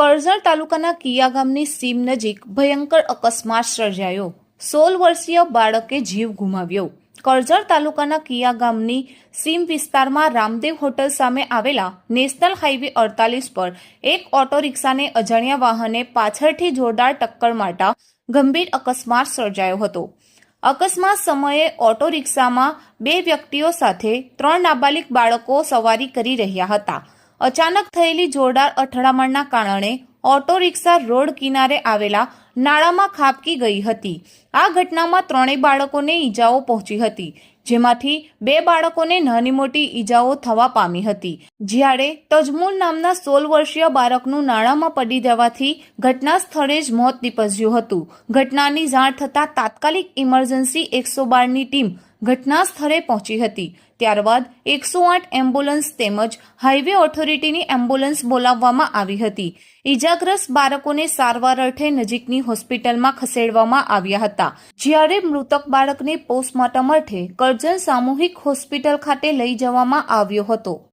કરજણ તાલુકાના કિયા ગામની સીમ નજીક ભયંકર અકસ્માત સર્જાયો. સોળ વર્ષીય બાળકે જીવ ગુમાવ્યો. કરજણ તાલુકાના કિયા ગામની સીમ વિસ્તારમાં રામદેવ હોટલ સામે આવેલા નેશનલ હાઈવે અડતાલીસ પર એક ઓટો રિક્ષાને અજાણ્યા વાહને પાછળથી જોરદાર ટક્કર મારતા ગંભીર અકસ્માત સર્જાયો હતો. અકસ્માત સમયે ઓટો રિક્ષામાં બે વ્યક્તિઓ સાથે ત્રણ નાબાલિગ બાળકો સવારી કરી રહ્યા હતા. અચાનક થયેલી જોરદાર અથડામણના કારણે ઓટો રિક્ષા રોડ કિનારે આવેલા નાળામાં ખાબકી ગઈ હતી. આ ઘટનામાં ત્રણેય બાળકોને ઈજાઓ પહોંચી હતી, જેમાંથી બે બાળકોને નાની મોટી ઈજાઓ થવા પામી હતી. જ્યારે તજમુલ નામના સોળ વર્ષીય બાળકનું નાળામાં પડી જવાથી ઘટના સ્થળે જ મોત નીપજ્યું હતું. ઘટનાની જાણ થતાં તાત્કાલિક ઇમરજન્સી એકસો બારની ટીમ ઘટના સ્થળે પહોંચી હતી. ત્યારબાદ એકસો આઠ એમ્બ્યુલન્સ તેમજ હાઈવે ઓથોરિટીની એમ્બ્યુલન્સ બોલાવવામાં આવી હતી. ઇજાગ્રસ્ત બાળકોને સારવાર અર્થે નજીકની હોસ્પિટલમાં ખસેડવામાં આવ્યા હતા. જ્યારે મૃતક બાળકને પોસ્ટમોર્ટમ અર્થે કરજણ સામૂહિક હોસ્પિટલ ખાતે લઈ જવામાં આવ્યો હતો.